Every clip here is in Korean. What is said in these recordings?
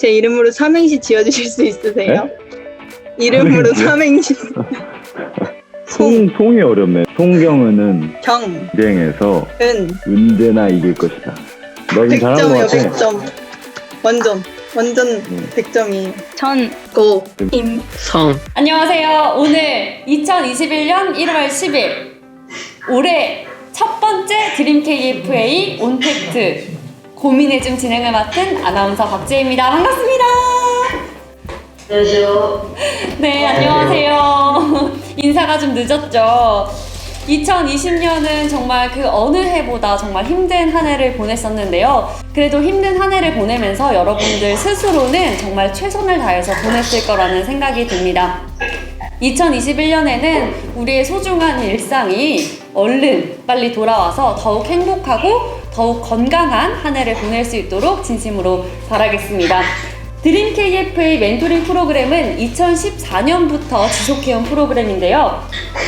제 이름으로 삼행시 지어주실 수 있으세요? 네? 이름으로 삼행시. 송, 송이 어렵네. 송경은은 경, 비행에서 은, 언제나 이길 것이다. 너 지금 잘하는 것 100점이요, 같아. 100점. 완전, 완전 음. 100점이에요. 전 고, 임. 성 안녕하세요. 오늘 2021년 1월 10일 올해 첫 번째 드림 KFA 온택트 고민의 좀 진행을 맡은 아나운서 박재입니다. 반갑습니다. 안녕하세요 네, 안녕하세요. 인사가 좀 늦었죠. 2020년은 정말 그 어느 해보다 정말 힘든 한 해를 보냈었는데요. 그래도 힘든 한 해를 보내면서 여러분들 스스로는 정말 최선을 다해서 보냈을 거라는 생각이 듭니다. 2021년에는 우리의 소중한 일상이 얼른 빨리 돌아와서 더욱 행복하고 더욱 건강한 한 해를 보낼 수 있도록 진심으로 바라겠습니다. 드림 KFA 멘토링 프로그램은 2014년부터 지속해온 프로그램인데요.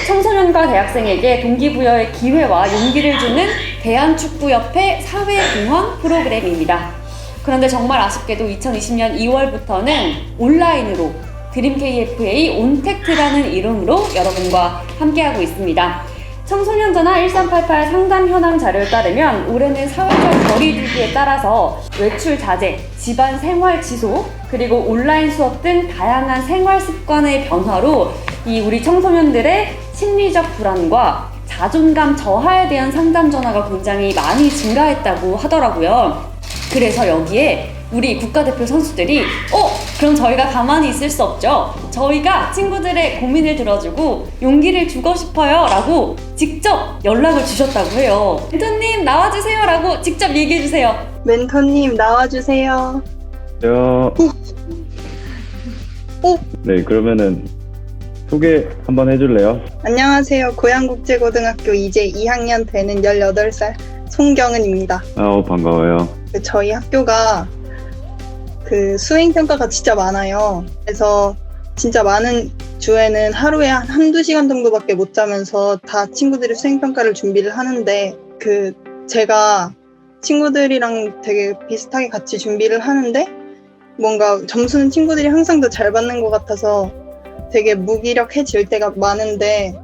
청소년과 대학생에게 동기부여의 기회와 용기를 주는 대한축구협회 사회공헌 프로그램입니다. 그런데 정말 아쉽게도 2020년 2월부터는 온라인으로 드림 KFA 온택트라는 이름으로 여러분과 함께하고 있습니다. 청소년 전화 1388 상담 현황 자료에 따르면 올해는 사회적 거리두기에 따라서 외출 자제, 집안 생활 지속, 그리고 온라인 수업 등 다양한 생활 습관의 변화로 이 우리 청소년들의 심리적 불안과 자존감 저하에 대한 상담 전화가 굉장히 많이 증가했다고 하더라고요. 그래서 여기에 우리 국가대표 선수들이 어? 그럼 저희가 가만히 있을 수 없죠. 저희가 친구들의 고민을 들어주고 용기를 주고 싶어요 라고 직접 연락을 주셨다고 해요. 멘토님 나와주세요 라고 직접 얘기해주세요. 멘토님 나와주세요. 저... 오. 네, 그러면은 소개 한번 해줄래요? 안녕하세요. 고양국제고등학교 이제 2학년 되는 18살 송경은입니다. 아 우, 반가워요. 그 저희 학교가 그 수행 평가가 진짜 많아요. 그래서 진짜 많은 주에는 하루에 한 한두 시간 정도밖에 못 자면서 다 친구들이 수행 평가를 준비를 하는데 그 제가 친구들이랑 되게 비슷하게 같이 준비를 하는데 뭔가 점수는 친구들이 항상 더 잘 받는 것 같아서 되게 무기력해질 때가 많은데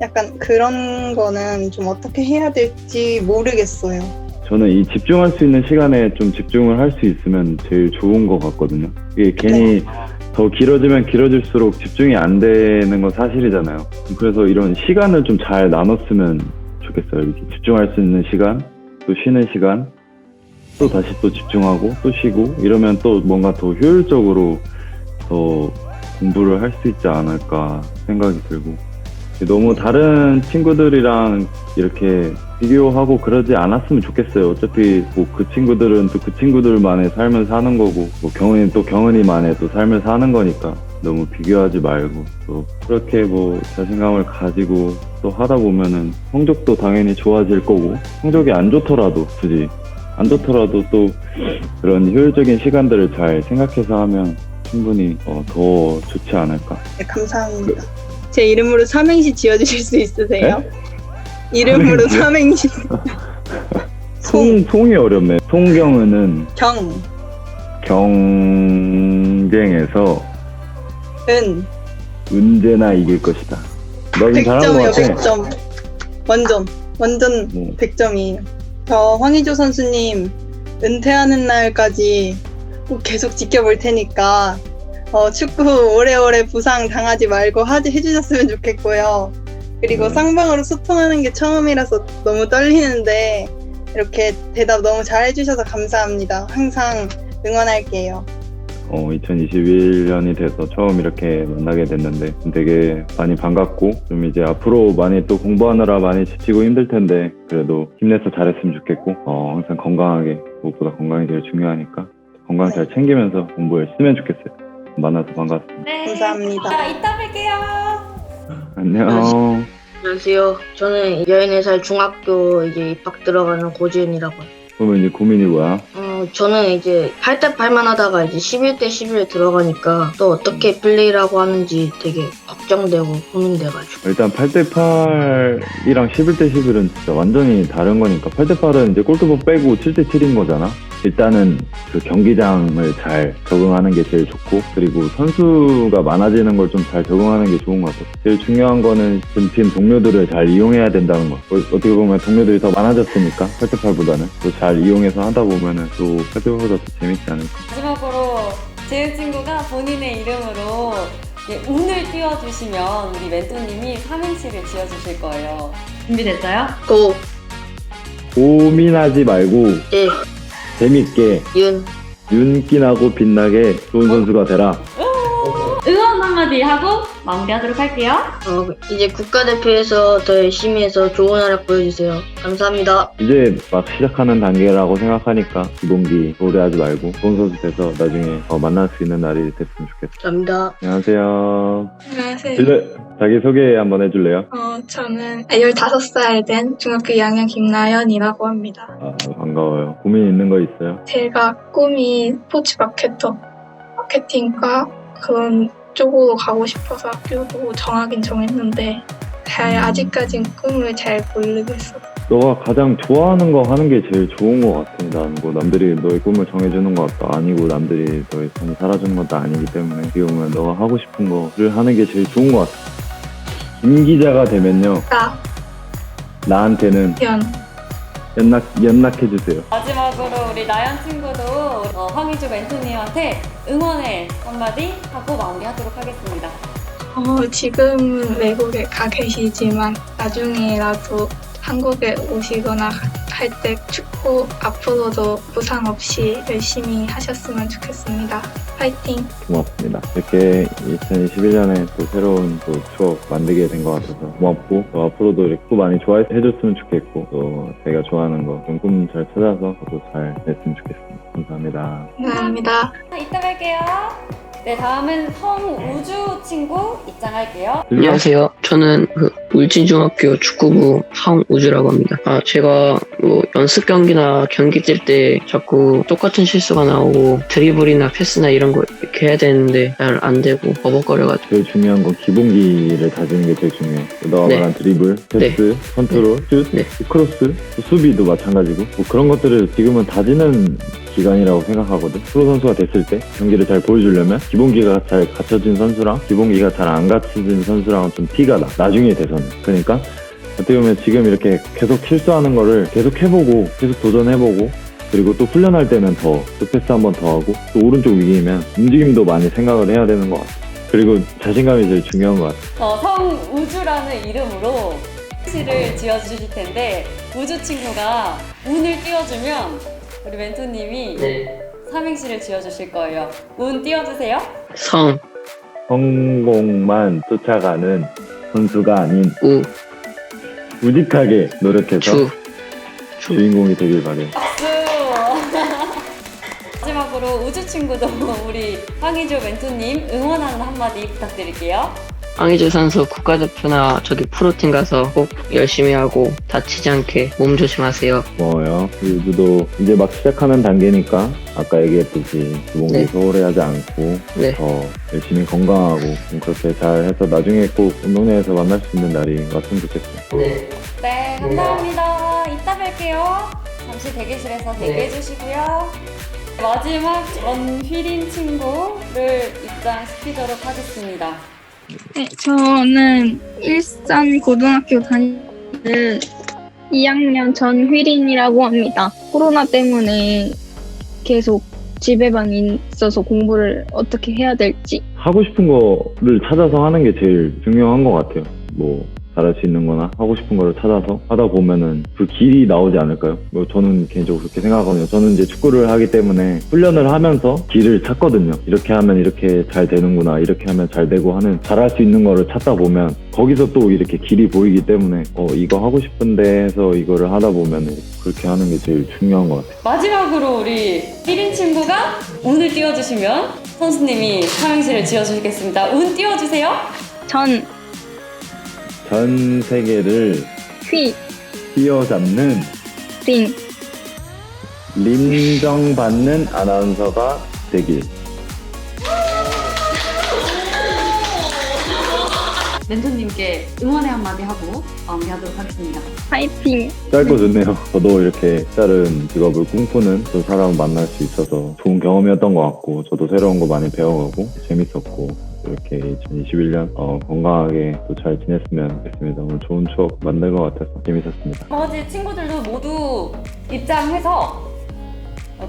약간 그런 거는 좀 어떻게 해야 될지 모르겠어요. 저는 이 집중할 수 있는 시간에 좀 집중을 할 수 있으면 제일 좋은 것 같거든요. 이게 괜히 더 길어지면 길어질수록 집중이 안 되는 건 사실이잖아요. 그래서 이런 시간을 좀 잘 나눴으면 좋겠어요. 이렇게 집중할 수 있는 시간, 또 쉬는 시간, 또 다시 또 집중하고 또 쉬고 이러면 또 뭔가 더 효율적으로 더 공부를 할 수 있지 않을까 생각이 들고 너무 다른 친구들이랑 이렇게 비교하고 그러지 않았으면 좋겠어요. 어차피 뭐 그 친구들은 또 그 친구들만의 삶을 사는 거고 뭐 경은이는 또 경은이만의 또 삶을 사는 거니까 너무 비교하지 말고 또 그렇게 뭐 자신감을 가지고 또 하다 보면은 성적도 당연히 좋아질 거고 성적이 안 좋더라도 굳이 안 좋더라도 또 그런 효율적인 시간들을 잘 생각해서 하면 충분히 어, 더 좋지 않을까. 네, 감사합니다. 제 이름으로 삼행시 지어주실 수 있으세요? 네? 이름으로 삼행시. 송, 송이 어렵네. 송경은은 경, 경쟁에서 은, 언제나 이길 것이다. 너 지금 100점이요, 것 같아. 100점. 완전, 완전 뭐, 100점이에요. 저 황희조 선수님 은퇴하는 날까지 꼭 계속 지켜볼 테니까 어, 축구 오래오래 부상 당하지 말고 하지 해주셨으면 좋겠고요. 그리고 네. 쌍방으로 소통하는 게 처음이라서 너무 떨리는데 이렇게 대답 너무 잘 해주셔서 감사합니다. 항상 응원할게요. 어, 2021년이 돼서 처음 이렇게 만나게 됐는데 되게 많이 반갑고 좀 이제 앞으로 많이 또 공부하느라 많이 지치고 힘들 텐데 그래도 힘내서 잘했으면 좋겠고 어, 항상 건강하게 무엇보다 건강이 제일 중요하니까 건강 잘 챙기면서 공부 열심히 했으면 좋겠어요. 만나서 반갑습니다. 네. 감사합니다. 자, 이따 뵐게요. 안녕. 안녕하세요 저는 14살 중학교 이제 입학 들어가는 고지은이라고 해요 그러면 이제 고민이 뭐야? 어, 어, 저는 이제 8대 8만 하다가 이제 11대 11에 들어가니까 또 어떻게 플레이라고 하는지 되게 걱정되고 고민돼가지고. 일단 8대8이랑 11대11은 진짜 완전히 다른 거니까 8대8은 이제 골키퍼 빼고 7대7인 거잖아. 일단은 그 경기장을 잘 적응하는 게 제일 좋고 그리고 선수가 많아지는 걸 좀 잘 적응하는 게 좋은 것 같아요. 제일 중요한 거는 지금 팀 동료들을 잘 이용해야 된다는 거. 어, 어떻게 보면 동료들이 더 많아졌으니까 8대8보다는 또잘 이용해서 하다 보면은 또 8대8보다 더 재밌지 않을까. 마지막으로 재은 친구가 본인의 이름으로 예, 운을 띄워주시면 우리 멘토님이 삼행시를 지어주실 거예요. 준비됐어요? 고, 고민하지 말고 일, 재밌게 윤, 윤기나고 빛나게 좋은 선수가 되라. 한마디 하고 마무리하도록 할게요. 어, 이제 국가대표에서 더 열심히 해서 좋은 활약 보여주세요. 감사합니다. 이제 막 시작하는 단계라고 생각하니까 기본기 오래하지 말고 좋은 선수 돼서 나중에 어, 만날 수 있는 날이 됐으면 좋겠어요. 감사합니다. 안녕하세요. 안녕하세요. 빌려 자기 소개 한번 해줄래요? 어, 저는 15살 된 중학교 2학년 김나연이라고 합니다. 아, 반가워요. 고민 있는 거 있어요? 제가 꿈이 스포츠 마케터, 마케팅과 그런 쪽으로 가고 싶어서 학교도 정하긴 정했는데 잘 아직까진 꿈을 잘 모르겠어요. 너가 가장 좋아하는 거 하는 게 제일 좋은 거 같아. 난뭐 남들이 너의 꿈을 정해주는 것도 아니고 남들이 너의 삶을 살아주는 것도 아니기 때문에 보면 너가 하고 싶은 거를 하는 게 제일 좋은 것 같아. 김 기자가 되면요 나, 나한테는 연, 연락 연락해 주세요. 마지막으로 우리 나연 친구도 어, 황희주 멘토님한테 응원의 한마디 하고 마무리하도록 하겠습니다. 어, 지금은 외국에 가 계시지만 나중에라도 한국에 오시거나 할 때 축구 앞으로도 부상 없이 열심히 하셨으면 좋겠습니다. 파이팅! 고맙습니다. 이렇게 2021년에 또 새로운 또 추억 만들게 된 것 같아서 고맙고 또 앞으로도 이렇게 꿈 많이 좋아해 줬으면 좋겠고 또 제가 좋아하는 거좀꿈잘 찾아서 저도 잘 됐으면 좋겠습니다. 감사합니다. 감사합니다. 아, 이따 뵐게요. 네, 다음은 성우주 친구 입장할게요. 안녕하세요. 저는 그 울진중학교 축구부 성우주라고 합니다. 아, 제가 뭐 연습 경기나 경기 뛸 때 자꾸 똑같은 실수가 나오고 드리블이나 패스나 이런 거 이렇게 해야 되는데 잘 안 되고 버벅거려가지고 제일 중요한 건 기본기를 다지는 게 제일 중요해요. 너가 네. 말한 드리블, 패스, 컨트롤, 슛, 네. 크로스, 또 수비도 마찬가지고 뭐 그런 것들을 지금은 다지는 기간이라고 생각하거든. 프로 선수가 됐을 때 경기를 잘 보여주려면 기본기가 잘 갖춰진 선수랑 기본기가 잘 안 갖춰진 선수랑은 좀 티가 나. 나중에 돼서는. 그러니까 어떻게 보면 지금 이렇게 계속 실수하는 거를 계속 해보고 계속 도전해보고 그리고 또 훈련할 때는 더, 또 패스 한 번 더 하고, 또 오른쪽 위기면 움직임도 많이 생각을 해야 되는 것 같아. 그리고 자신감이 제일 중요한 것 같아. 어, 성우주라는 이름으로 시를 지어주실 텐데 우주 친구가 운을 띄워주면 우리 멘토님이 네. 삼행시를 지어주실 거예요. 운 띄워주세요. 성, 성공만 쫓아가는 선수가 아닌 우, 우직하게 노력해서 주, 주. 주인공이 되길 바래요. 박수! 마지막으로 우주 친구도 우리 황희조 멘토님 응원하는 한마디 부탁드릴게요. 황희주 선수 국가대표나 저기 프로팀 가서 꼭 열심히 하고 다치지 않게 몸 조심하세요. 고마워요. 우주도 이제 막 시작하는 단계니까 아까 얘기했듯이 기본기 네. 소홀히 하지 않고 네. 더 열심히 건강하고 좀 그렇게 잘 해서 나중에 꼭 운동장에서 만날 수 있는 날이 왔으면 좋겠어요. 네. 네, 감사합니다. 이따 뵐게요. 잠시 대기실에서 대기해 주시고요. 마지막 전 휘린 친구를 입장시키도록 하겠습니다. 네, 저는 일산 고등학교 다니는 2학년 전휘린이라고 합니다. 코로나 때문에 계속 집에만 있어서 공부를 어떻게 해야 될지. 하고 싶은 거를 찾아서 하는 게 제일 중요한 것 같아요. 뭐 잘할 수 있는 거나 하고 싶은 거를 찾아서 하다 보면은 그 길이 나오지 않을까요? 뭐 저는 개인적으로 그렇게 생각하거든요. 저는 이제 축구를 하기 때문에 훈련을 하면서 길을 찾거든요. 이렇게 하면 이렇게 잘 되는구나. 이렇게 하면 잘 되고 하는 잘할 수 있는 거를 찾다 보면 거기서 또 이렇게 길이 보이기 때문에 어 이거 하고 싶은데 해서 이거를 하다 보면은 그렇게 하는 게 제일 중요한 것 같아요. 마지막으로 우리 휘린 친구가 운을 띄워주시면 선수님이 삼행시를 지어주시겠습니다. 운 띄워주세요. 전, 전 세계를 휘, 휘어잡는 린, 인정받는 아나운서가 되길. 멘토님께 응원의 한마디 하고 마무리하도록 하겠습니다. 파이팅! 짧고 좋네요. 저도 이렇게 다른 직업을 꿈꾸는 또 사람을 만날 수 있어서 좋은 경험이었던 것 같고, 저도 새로운 거 많이 배워가고, 재밌었고, 이렇게 2021년 어, 건강하게 또 잘 지냈으면 좋겠습니다. 오늘 좋은 추억 만든 것 같아서 재밌었습니다. 나머지 친구들도 모두 입장해서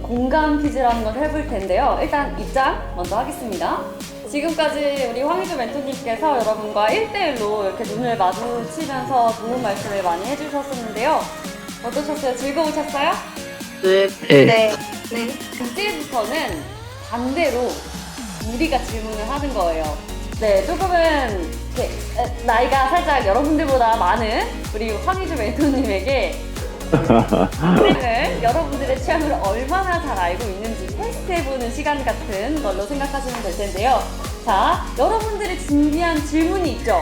공감 퀴즈라는 걸 해볼 텐데요. 일단 입장 먼저 하겠습니다. 지금까지 우리 황희주 멘토님께서 여러분과 1대1로 이렇게 눈을 마주치면서 좋은 말씀을 많이 해주셨었는데요. 어떠셨어요? 즐거우셨어요? 네. 네. 네. 네. 이제부터는 반대로 우리가 질문을 하는 거예요. 네, 조금은 이렇게 에, 나이가 살짝 여러분들보다 많은 우리 황희주 멘토님에게 취향을 여러분들의 취향을 얼마나 잘 알고 있는지 테스트해보는 시간 같은 걸로 생각하시면 될 텐데요. 자, 여러분들이 준비한 질문이 있죠?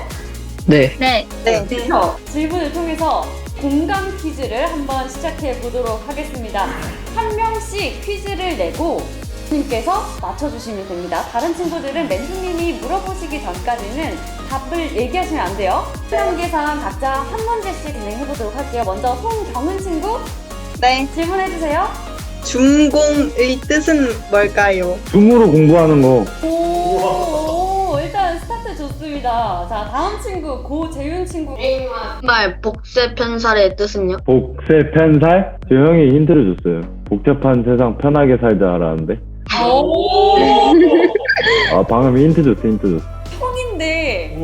네. 네, 네. 그래서 질문을 통해서 공감 퀴즈를 한번 시작해 보도록 하겠습니다. 한 명씩 퀴즈를 내고 님께서 맞춰주시면 됩니다. 다른 친구들은 멘토님이 물어보시기 전까지는 답을 얘기하시면 안 돼요. 시간계상 각자 한 문제씩 진행해 보도록 할게요. 먼저 송경은 친구 네. 질문해 주세요. 중공의 뜻은 뭘까요? 줌으로 공부하는 거 오, 오, 일단 스타트 좋습니다. 자, 다음 친구 고재윤 친구. 말 복세 편살의 뜻은요? 복세 편살? 저 형이 힌트를 줬어요. 복잡한 세상 편하게 살자라는데. 오, 아 방금 힌트 줬어 힌트 줬어. 형인데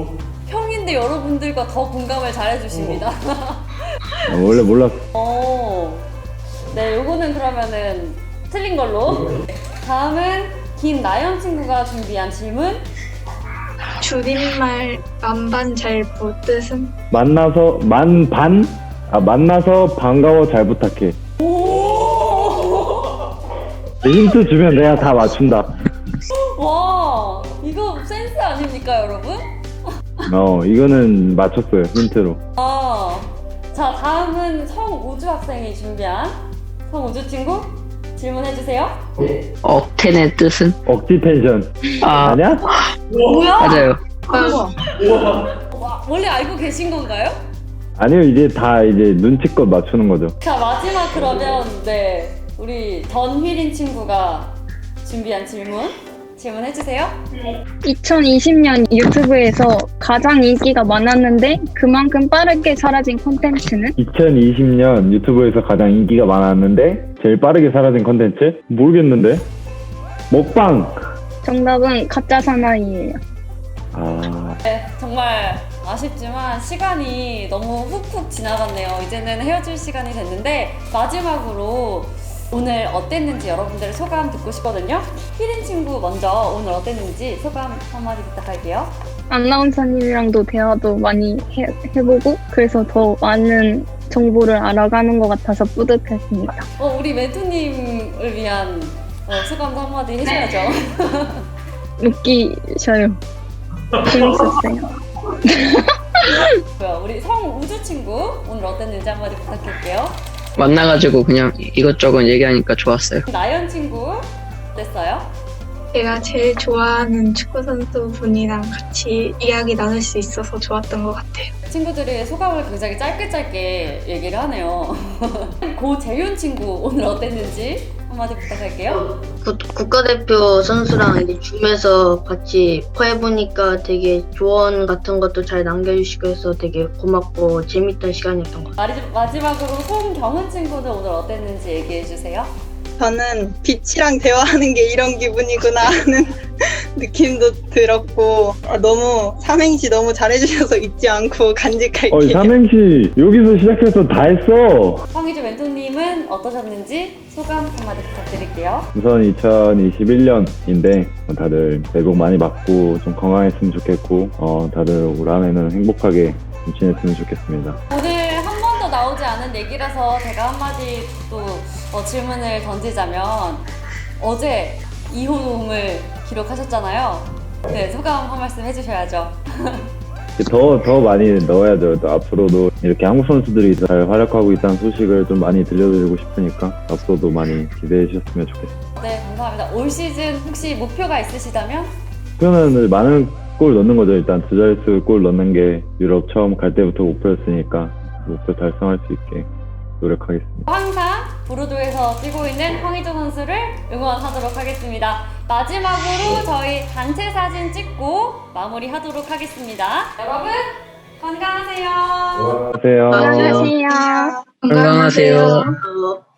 형인데 여러분들과 더 공감을 잘 해주십니다. 아, 원래 몰랐어. 오, 네, 요거는 그러면은 틀린 걸로. 다음은 김나연 친구가 준비한 질문. 줄임말 만반잘부 뜻은 만나서 만반? 아 만나서 반가워 잘 부탁해. 오, 힌트 주면 내가 다 맞춘다. 와, 이거 센스 아닙니까, 여러분? 어 이거는 맞췄어요 힌트로. 아, 자, 다음은 성우주 학생이 준비한 성우주 친구 질문해 주세요. 억텐의 뜻은? 억지 텐션 아, 아니야? 뭐야? 맞아요. 와, 원래 알고 계신 건가요? 아니요 이제 다 이제 눈치껏 맞추는 거죠. 자 마지막 그러면 네 우리 전휘린 친구가 준비한 질문 질문해 주세요. 2020년 유튜브에서 가장 인기가 많았는데 그만큼 빠르게 사라진 콘텐츠는? 2020년 유튜브에서 가장 인기가 많았는데 제일 빠르게 사라진 컨텐츠? 모르겠는데 먹방. 정답은 가짜 사나이예요. 아 네 정말 아쉽지만 시간이 너무 훅훅 지나갔네요. 이제는 헤어질 시간이 됐는데 마지막으로 오늘 어땠는지 여러분들의 소감 듣고 싶거든요. 휘린 친구 먼저 오늘 어땠는지 소감 한마디 부탁할게요. 아나운서님이랑도 대화도 많이 해, 해보고 그래서 더 많은 정보를 알아가는 것 같아서 뿌듯했습니다. 어, 우리 멘토님을 위한 어, 소감도 한마디 해줘야죠. 웃기셔요. 재밌었어요. 우리 성 우주 친구 오늘 어땠는지 한마디 부탁할게요. 만나가지고 그냥 이것저것 얘기하니까 좋았어요. 나연 친구 어땠어요? 제가 제일 좋아하는 축구 선수 분이랑 같이 이야기 나눌 수 있어서 좋았던 것 같아요. 친구들이 소감을 굉장히 짧게 짧게 얘기를 하네요. 고 재윤 친구 오늘 어땠는지 한마디 부탁할게요. 구- 국가대표 선수랑 이제 줌에서 같이 해보니까 되게 조언 같은 것도 잘 남겨주시고 해서 되게 고맙고 재밌던 시간이었던 것 같아요. 마지- 마지막으로 송경은 친구는 오늘 어땠는지 얘기해 주세요. 저는 빛이랑 대화하는 게 이런 기분이구나 하는 느낌도 들었고 아, 너무 삼행시 너무 잘해주셔서 잊지 않고 간직할게요. 어이 삼행시 여기서 시작해서 다 했어. 황희주 멘토님은 어떠셨는지 소감 한마디 부탁드릴게요. 우선 2021년인데 다들 새해 복 많이 받고 좀 건강했으면 좋겠고 어, 다들 올 한해는 행복하게 좀 지냈으면 좋겠습니다. 오늘 한 번도 나오지 않은 얘기라서 제가 한마디 또 어, 질문을 던지자면 어제 2호홈을 기록하셨잖아요. 네, 소감 한 말씀 해주셔야죠. 더, 더 많이 넣어야죠. 또 앞으로도 이렇게 한국 선수들이 잘 활약하고 있다는 소식을 좀 많이 들려드리고 싶으니까 앞으로도 많이 기대해 주셨으면 좋겠습니다. 네, 감사합니다. 올 시즌 혹시 목표가 있으시다면? 목표는 많은 골 넣는 거죠. 일단 두 자릿수 골 넣는 게 유럽 처음 갈 때부터 목표였으니까 목표 달성할 수 있게 노력하겠습니다. 항상 브로드에서 뛰고 있는 황희조 선수를 응원하도록 하겠습니다. 마지막으로 저희 단체 사진 찍고 마무리하도록 하겠습니다. 여러분 건강하세요. 안녕하세요. 안녕하세요. 건강하세요. 어,